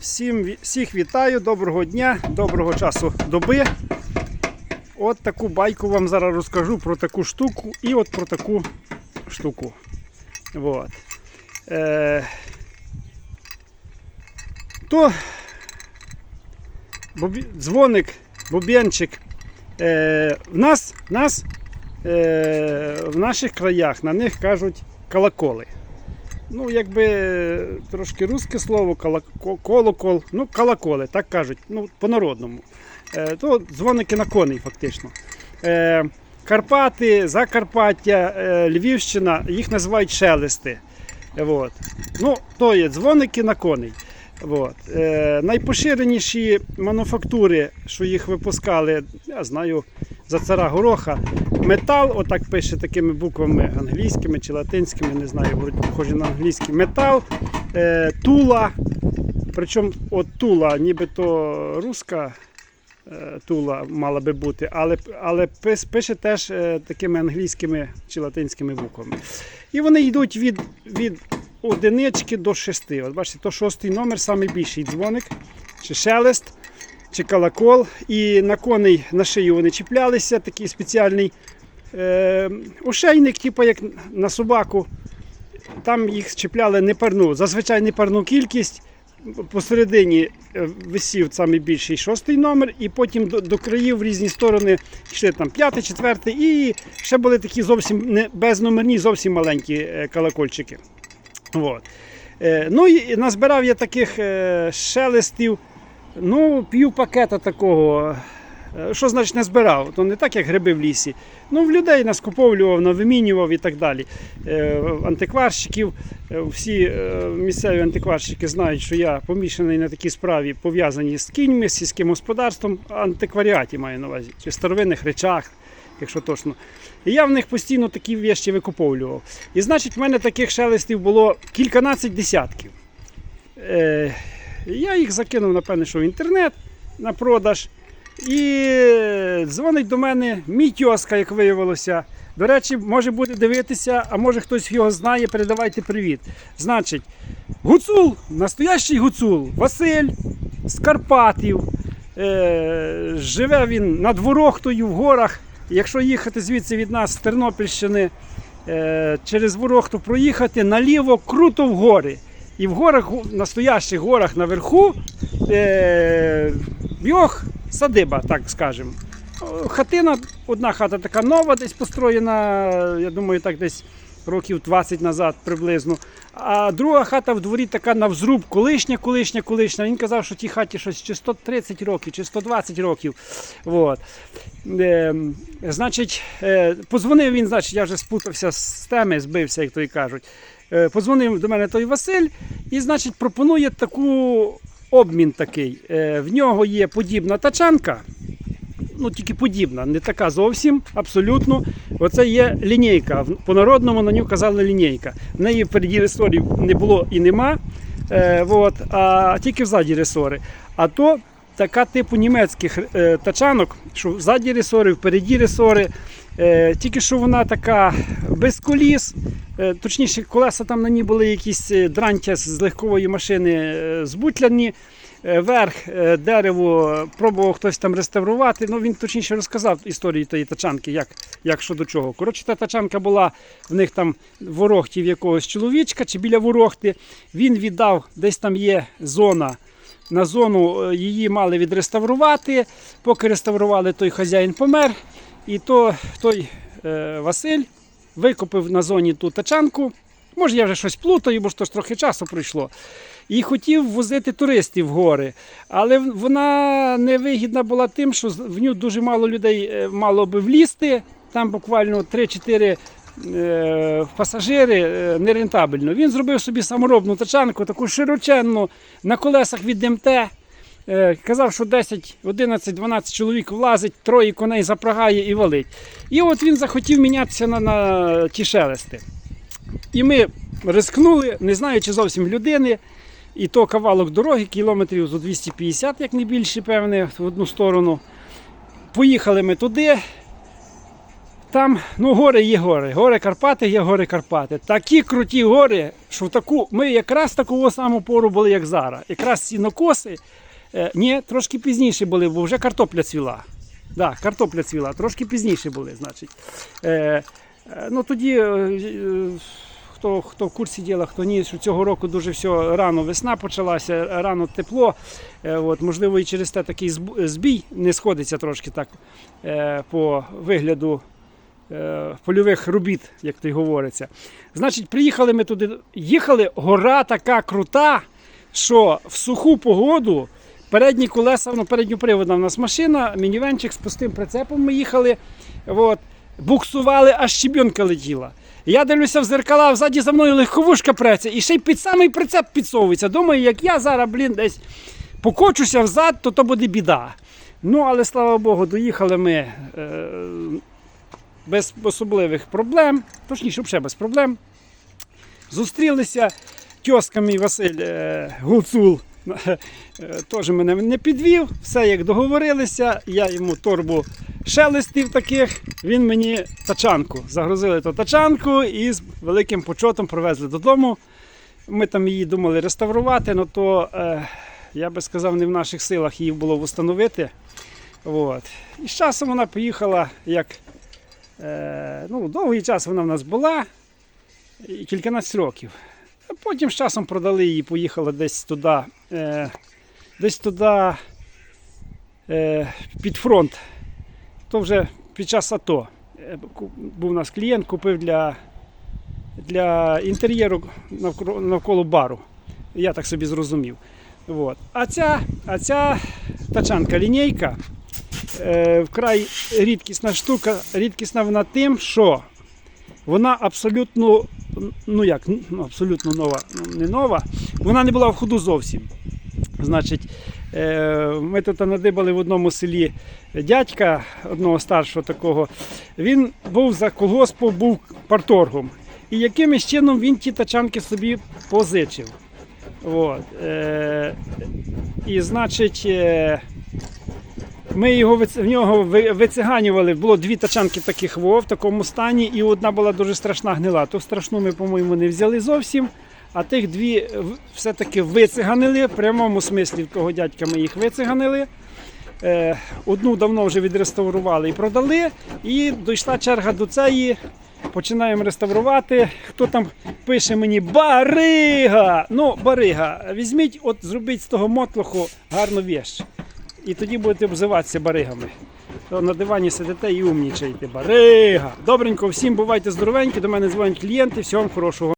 Всім, всіх вітаю, доброго дня, доброго часу доби. От таку байку вам зараз розкажу про таку штуку і от про таку штуку. От. Е, то бобі, дзвоник, бубенчик. Е, в нас, нас е, в наших краях на них кажуть колоколи. Ну, якби трошки русське слово, колокол, ну, колоколи, так кажуть, ну, по-народному. Е, то дзвоники на коней, фактично. Е, Карпати, Закарпаття, е, Львівщина, їх називають шелести. От. Ну, то є дзвоники на коней. От. Е, найпоширеніші мануфактури, що їх випускали, я знаю, за цара гороха. Метал, отак пише такими буквами англійськими чи латинськими, не знаю, похожі на англійський. Метал, е, тула. Причому от тула, нібито руська е, тула мала би бути, але, але пише теж е, такими англійськими чи латинськими буквами. І вони йдуть від, від одинички до шести. От бачите, то шостий номер, найбільший дзвоник, чи шелест, чи колокол. І на коней на шию вони чіплялися, такий спеціальний е, ошейник, типу як на собаку. Там їх чіпляли непарну, зазвичай непарну кількість. Посередині е, висів самий більший шостий номер, і потім до, до країв в різні сторони йшли там п'ятий, четвертий, і ще були такі зовсім не безномерні, зовсім маленькі е, колокольчики. От. Е, ну і назбирав я таких шелестів, ну, пів пакета такого. Е, Що значить не збирав? То не так, як гриби в лісі. Ну, в людей наскуповлював, навимінював і так далі. Е, Антикварщиків, е, всі місцеві антикварщики знають, що я помішаний на такій справі, пов'язані з кіньми, з сільським господарством, антикваріаті маю на увазі, чи старовинних речах, якщо точно. І я в них постійно такі вещі викуповлював. І значить, в мене таких шелестів було кільканадцять десятків. Я їх закинув, напевне, що в інтернет на продаж. І дзвонить до мене мій тьоска, як виявилося. До речі, може буде дивитися, а може хтось його знає, передавайте привіт. Значить, гуцул, настоящий гуцул, Василь з Карпатів. Е, живе він над Ворохтою в горах. Якщо їхати звідси від нас з Тернопільщини е, через Ворохту проїхати наліво круто в гори. І в горах, в настоящих горах наверху, е, його садиба, так скажемо. Хатина, одна хата така нова, десь построєна, я думаю, так десь років 20 назад приблизно. А друга хата в дворі така навзруб, колишня, колишня, колишня. Він казав, що тій хаті щось чи 130 років, чи 120 років. От. Е, значить, е, позвонив він, значить, я вже спутався з теми, збився, як то і кажуть. Е, Позвонив до мене той Василь і, значить, пропонує таку обмін такий. Е, В нього є подібна тачанка, ну тільки подібна, не така зовсім, абсолютно. Оце є лінійка. В- По-народному на нього казали лінійка. В неї впереді ресорів не було і нема. Е, а тільки взаді ресори. А то така типу німецьких е, тачанок, що взаді ресори, впереді ресори. Е, тільки що вона така без коліс. Е, точніше, колеса там на ній були якісь е, дрантя з легкової машини е, збутляні. Е, Верх, е, дерево, пробував хтось там реставрувати. Ну він точніше розказав історію тієї тачанки, як, як що до чого. Коротше, та тачанка була в них там в ворохті в якогось чоловічка чи біля ворохти. Він віддав, десь там є зона. На зону е, її мали відреставрувати. Поки реставрували, той хазяїн помер. І то той е, Василь викупив на зоні ту тачанку. Може, я вже щось плутаю, бо ж то ж трохи часу пройшло. І хотів возити туристів в гори. Але вона невигідна була тим, що в нього дуже мало людей е, мало би влізти. Там буквально 3-4 е, пасажири е, нерентабельно. Він зробив собі саморобну тачанку, таку широченну, на колесах від МТ. Е, Казав, що 10, 11, 12 чоловік влазить, троє коней запрагає і валить. І от він захотів мінятися на, на ті шелести. І ми рискнули, не знаючи зовсім людини. І то кавалок дороги, кілометрів зо 250, як не більше, певне, в одну сторону. Поїхали ми туди. Там, ну, гори є гори. Гори Карпати є гори Карпати. Такі круті гори, що таку. Ми якраз таку саму пору були, як зараз. Якраз сінокоси. Е, ні, трошки пізніше були, бо вже картопля цвіла. Да, картопля цвіла, трошки пізніше були, значить. Е, е, ну тоді. Е, Хто, хто в курсі діла, хто ні, що цього року дуже все рано весна почалася, рано тепло. Е, от, можливо, і через те такий збій не сходиться трошки так е, по вигляду польових робіт, як то й говориться. Значить, приїхали ми туди. Їхали, гора така крута, що в суху погоду передні колеса, ну, передньоприводна в нас машина, мінівенчик з пустим прицепом ми їхали. От, буксували, аж щебінка летіла. Я дивлюся в зеркала, взаді за мною легковушка преться, і ще й під самий прицеп підсовується. Думаю, як я зараз, блін, десь покочуся взад, то то буде біда. Ну, але слава Богу, доїхали ми е, без особливих проблем, точніше, взагалі без проблем. Зустрілися тьоска мій Василь е, Гуцул. е, Теж мене не підвів, все як договорилися. Я йому торбу шелестів таких, він мені тачанку. Загрузили ту тачанку і з великим почотом привезли додому. Ми там її думали реставрувати, але то е, я би сказав, не в наших силах її було встановити. І з часом вона поїхала як. Е, ну, довгий час вона в нас була, кільканадцять років. Потім з часом продали її, поїхала десь туди, е, десь туди е, під фронт. То вже під час АТО. Був у нас клієнт, купив для, для інтер'єру навколо, навколо бару. Я так собі зрозумів. От. А ця, а ця тачанка лінійка вкрай рідкісна штука. Рідкісна вона тим, що вона абсолютно, ну як, ну, абсолютно нова, ну, не нова, вона не була в ходу зовсім. Значить, е, ми тут надибали в одному селі дядька, одного старшого такого. Він був за колгоспом, був парторгом. І якимось чином він ті тачанки собі позичив. От. Е, і значить, е, ми його в нього вициганювали. Було дві тачанки таких во, в такому стані, і одна була дуже страшна гнила. Ту страшну ми, по-моєму, не взяли зовсім. А тих дві все-таки вициганили. В прямому смислі того дядька ми їх вициганили. Е, одну давно вже відреставрували і продали. І дійшла черга до цієї. Починаємо реставрувати. Хто там пише мені Барига! Ну, Барига, візьміть, от зробіть з того мотлоху гарну віщ. І тоді будете обзиватися баригами. То на дивані сидите і умнічаєте. Барига! Добренько, всім бувайте здоровенькі, до мене дзвонять клієнти, всього вам хорошого.